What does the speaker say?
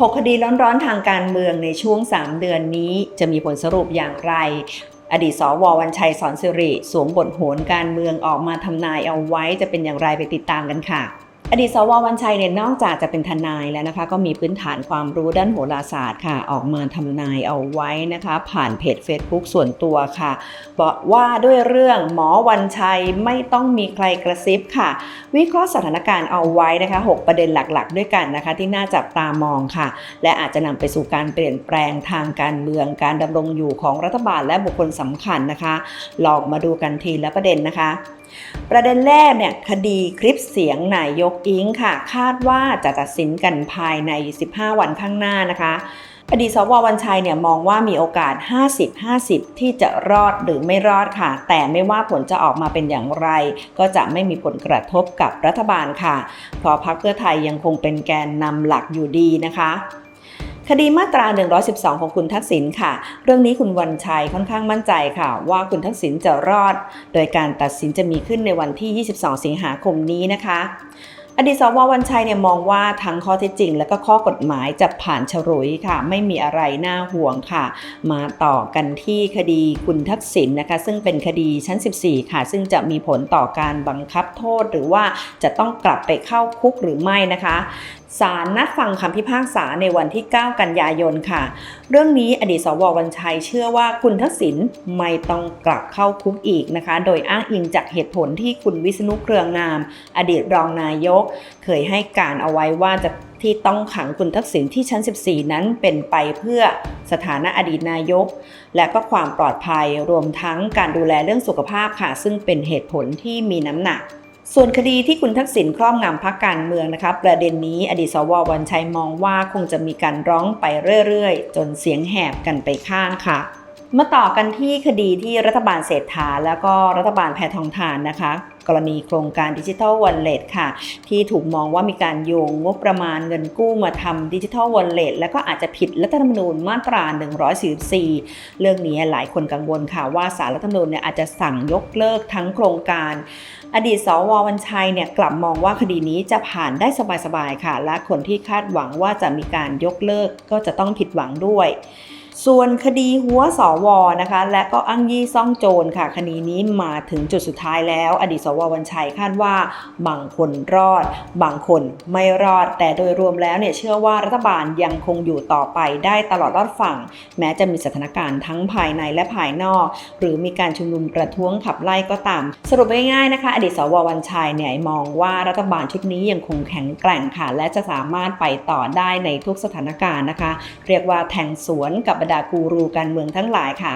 6 คดีร้อนๆทางการเมืองในช่วง 3 เดือนนี้จะมีผลสรุปอย่างไร อดีตสววันชัยสอนสิริสวมบทโหนการเมืองออกมาทำนายเอาไว้จะเป็นอย่างไรไปติดตามกันค่ะ อดีตสววันชัยเนี่ยนอกจากจะเป็นทนายแล้วนะคะ ก็มีพื้นฐานความรู้ด้านโหราศาสตร์ค่ะ ออกมาทำนายเอาไว้นะคะ ผ่านเพจ Facebook ส่วนตัวค่ะ บอกว่าด้วยเรื่องหมอวันชัยไม่ต้องมีใครกระซิบค่ะ วิเคราะห์สถานการณ์เอาไว้นะคะ 6 ประเด็นหลักๆ ด้วยกันนะคะ ที่น่าจับตามองค่ะ และอาจจะนำไปสู่การเปลี่ยนแปลงทางการเมืองการดำรงอยู่ของรัฐบาลและบุคคลสำคัญนะคะ ลองมาดูกันทีละประเด็นนะคะ ประเด็นแรกเนี่ยคดีคลิปเสียงนายกอิงค่ะ คาดว่าจะตัดสินกันภายใน 15 วันข้างหน้านะคะอดีตสววันชัยเนี่ยมองว่ามีโอกาส 50-50 ที่จะรอดหรือไม่รอดค่ะ แต่ไม่ว่าผลจะออกมาเป็นอย่างไร ก็จะไม่มีผลกระทบกับรัฐบาลค่ะเพราะพรรคเพื่อไทยยังคงเป็นแกนนำหลักอยู่ดีนะคะคดีมาตรา 112 ของคุณทักษิณค่ะ เรื่องนี้คุณวันชัยค่อนข้างมั่นใจค่ะ ว่าคุณทักษิณจะรอด โดยการตัดสินจะมีขึ้นในวันที่ 22 สิงหาคมนี้นะคะ อดีตสววันชัยเนี่ยมองว่าทั้งข้อเท็จจริง และก็ข้อกฎหมายจะผ่านฉลุยค่ะ ไม่มีอะไรน่าห่วงค่ะ มาต่อกันที่คดีคุณทักษิณนะคะ ซึ่งเป็นคดีชั้น 14 ค่ะ ซึ่งจะมีผลต่อการบังคับโทษ หรือว่าจะต้องกลับไปเข้าคุกหรือไม่นะคะศาลนัดฟังคำพิพากษาในวันที่ 9 กันยายนค่ะ เรื่องนี้อดีตสววันชัยเชื่อว่าคุณทักษิณไม่ต้องกลับเข้าคุกอีกนะคะ โดยอ้างอิงจากเหตุผลที่คุณวิษณุเครืองาม อดีตรองนายกเคยให้การเอาไว้ว่าจะที่ต้องขังคุณทักษิณที่ชั้น 14 นั้นเป็นไปเพื่อสถานะอดีตนายก และก็ความปลอดภัยรวมทั้งการดูแลเรื่องสุขภาพค่ะ ซึ่งเป็นเหตุผลที่มีน้ำหนักส่วนคดีที่คุณทักษิณครอบงำพักการเมืองนะคะประเด็นนี้อดีตสววันชัยมองว่าคงจะมีการร้องไปเรื่อยๆ จนเสียงแหบกันไปข้างค่ะ มาต่อกันที่คดีที่รัฐบาลเศรษฐา แล้วก็รัฐบาลแพทองทานนะคะ กรณีโครงการดิจิทัลวอลเล็ตค่ะ ที่ถูกมองว่ามีการโยงงบประมาณเงินกู้มาทำดิจิทัลวอลเล็ตแล้วก็อาจจะผิดรัฐธรรมนูญมาตรา 144 เรื่องนี้หลายคนกังวลค่ะ ว่าสารรัฐธรรมนูญเนี่ยอาจจะสั่งยกเลิกทั้งโครงการ อดีตสววันชัยเนี่ยกลับมองว่าคดีนี้จะผ่านได้สบายๆค่ะ และคนที่คาดหวังว่าจะมีการยกเลิกก็จะต้องผิดหวังด้วย ส่วนคดีหัวสวนะคะ และก็อ้างยี่ซ่องโจรค่ะ คดีนี้มาถึงจุดสุดท้ายแล้ว อดีตสววันชัยคาดว่าบางคนรอด บางคนไม่รอด แต่โดยรวมแล้วเนี่ยเชื่อว่ารัฐบาลยังคงอยู่ต่อไปได้ตลอดรอดฝั่ง แม้จะมีสถานการณ์ทั้งภายในและภายนอก หรือมีการชุมนุมประท้วงขับไล่ก็ตาม สรุปง่ายๆนะคะ อดีตสววันชัยเนี่ยมองว่ารัฐบาลชุดนี้ยังคงแข็งแกร่งค่ะ และจะสามารถไปต่อได้ในทุกสถานการณ์นะคะ เรียกว่าแทงสวนกับรรดากูรูการเมืองทั้งหลายค่ะ